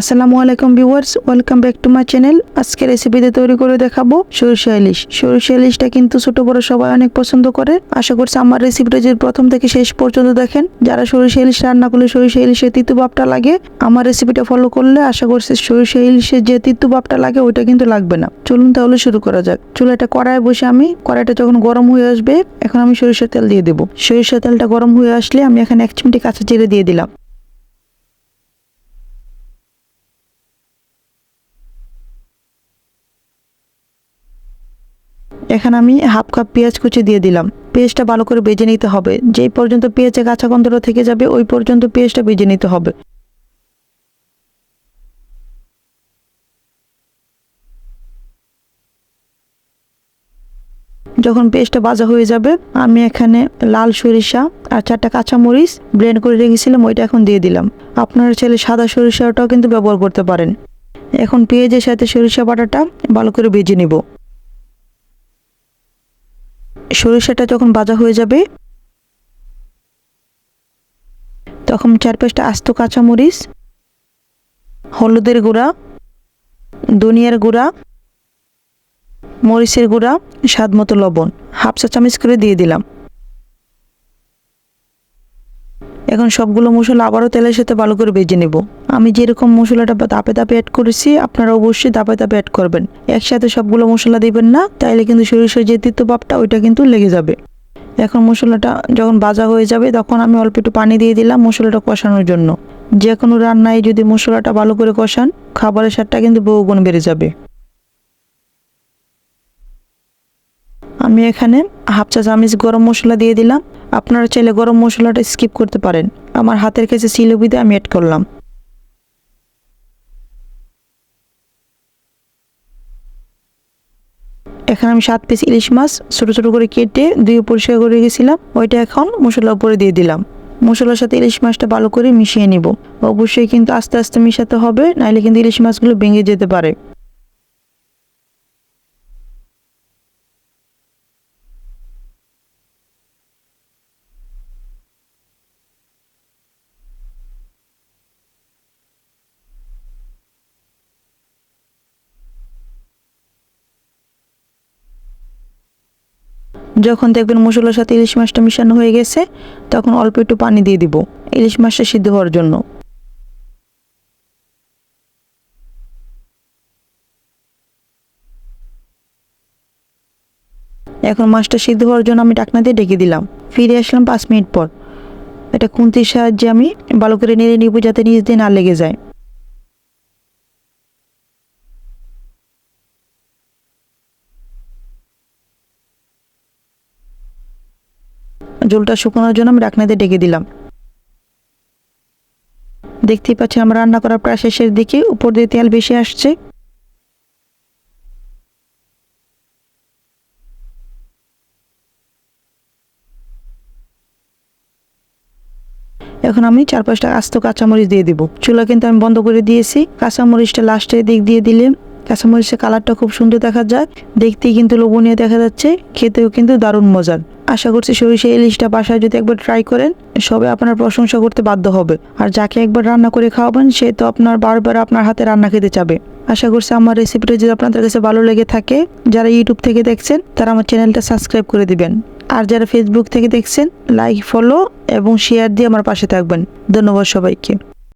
আসসালামু আলাইকুম viewers, welcome back to my channel. আজকে রেসিপিতে তৈরি করে দেখাবো সরিষা ইলিশ। সরিষা ইলিশটা কিন্তু ছোট বড় সবাই অনেক পছন্দ করে। আশা করছি আমার রেসিপিটা যদি প্রথম থেকে শেষ পর্যন্ত দেখেন, যারা সরিষা ইলিশ রান্না করলে সরিষা ইলিশের তিতু ভাবটা লাগে, আমার রেসিপিটা ফলো করলে আশা করছি সরিষা ইলিশের যে তিতু ভাবটা লাগে, ওইটা কিন্তু লাগবে না। চলুন তাহলে শুরু করা যাক। চুলাটা কড়ায় বসে আমি, কড়াইটা যখন গরম হয়ে আসবে, এখন আমি সরিষার তেল দিয়ে দেবো। সরিষার তেলটা গরম হয়ে আসলে আমি এখানে এক চিমটি কাঁচা জিরে দিয়ে দিলাম। এখানে আমি হাফ কাপ পেঁয়াজ কুচি দিয়ে দিলাম। পেঁয়াজটা ভালো করে বেজে নিতে হবে। যেই পর্যন্ত পেঁয়াজে কাঁচা গন্ধটা থেকে যাবে, ওই পর্যন্ত পেঁয়াজটা বেজে নিতে হবে। যখন পেস্টটা ভাজা হয়ে যাবে, আমি এখানে লাল সরিষা আর চারটা কাঁচামরিচ ব্লেন্ড করে রেখেছিলাম, ওইটা এখন দিয়ে দিলাম। আপনারা ছেলে সাদা সরিষাটাও কিন্তু ব্যবহার করতে পারেন। এখন পেঁয়াজের সাথে সরিষা বাটাটা ভালো করে ভেজে নিব। সরিষাটা যখন বাজা হয়ে যাবে, তখন চার পাঁচটা আস্ত কাঁচামরিচ, হলুদের গুঁড়া, ধনিয়ার গুঁড়া, মরিচের গুঁড়া, স্বাদ মতো লবণ। হাফ চা চামচ করে দিয়ে দিলাম। এখন সবগুলো মশলা আবারও তেলের সাথে ভালো করে বেজে নেব। আমি যেরকম মশলাটা দাপে দাপে অ্যাড করেছি, আপনারা অবশ্যই দাপে দাপে অ্যাড করবেন। একসাথে সবগুলো মশলা দিবেন না, তাইলে কিন্তু সরিষার যে তিত্ত ভাবটা ওইটা কিন্তু লেগে যাবে। এখন মশলাটা যখন ভাজা হয়ে যাবে, তখন আমি অল্প একটু পানি দিয়ে দিলাম মশলাটা কষানোর জন্য। যে কোনো রান্নায় যদি মশলাটা ভালো করে কষান, খাবারের স্বাদটা কিন্তু বহুগুণ বেড়ে যাবে। আমি এখানে হাফ চা চামচ গরম মশলা দিয়ে দিলাম। আপনারা চাইলে গরম মশলাটা স্কিপ করতে পারেন। আমার হাতের কাছে সিলুবিতে আমি অ্যাড করলাম। এখানে আমি সাত পিস ইলিশ মাছ ছোটো ছোটো করে কেটে দুই পরিষ্কার করে রেখেছিলাম। ওইটা এখন মশলার উপরে দিয়ে দিলাম। মশলার সাথে ইলিশ মাছটা ভালো করে মিশিয়ে নিব। অবশ্যই কিন্তু আস্তে আস্তে মিশাতে হবে নাহলে কিন্তু ইলিশ মাছগুলো ভেঙে যেতে পারে। যখন দেখবেন মশলার সাথে ইলিশ মাছটা মিশানো হয়ে গেছে, তখন অল্প একটু পানি দিয়ে দিব। ইলিশ মাছটা সিদ্ধ হওয়ার জন্য। এখন মাছটা সিদ্ধ হওয়ার জন্য আমি ডাকনা দিয়ে ডেকে দিলাম। ফিরে আসলাম পাঁচ মিনিট পর। এটা খুন্তির সাহায্যে আমি ভালো করে নেড়ে নিব যাতে নিচ দিয়ে না লেগে যায়। জলটা শুকানোর জন্য আমি ডাকনাতে ডেকে দিলাম। দেখতেই পাচ্ছেন আমার রান্না করার প্রায় শেষের দিকে, উপর দিয়ে তেল বেশি আসছে। এখন আমি চার পাঁচটা আস্ত কাঁচামরিচ দিয়ে দিব। চুলা কিন্তু আমি বন্ধ করে দিয়েছি। কাঁচামরিচটা লাস্টের দিক দিয়ে দিলে কাঁচামরিচের কালারটা খুব সুন্দর দেখা যায়। দেখতেই কিন্তু লোভনীয় দেখা যাচ্ছে, খেতেও কিন্তু দারুণ মজার। আশা করছি সরিষা ইলিশটা বাসায় যদি একবার ট্রাই করেন, সবে আপনার প্রশংসা করতে বাধ্য হবে। আর যাকে একবার রান্না করে খাওয়াবেন, সে তো আপনার বারবার আপনার হাতে রান্না খেতে চাবে। আশা করছি আমার রেসিপিটা যদি আপনাদের কাছে ভালো লেগে থাকে, যারা ইউটিউব থেকে দেখছেন, তারা আমার চ্যানেলটা সাবস্ক্রাইব করে দিবেন। আর যারা ফেসবুক থেকে দেখছেন লাইক ফলো এবং শেয়ার দিয়ে আমার পাশে থাকবেন। ধন্যবাদ সবাইকে।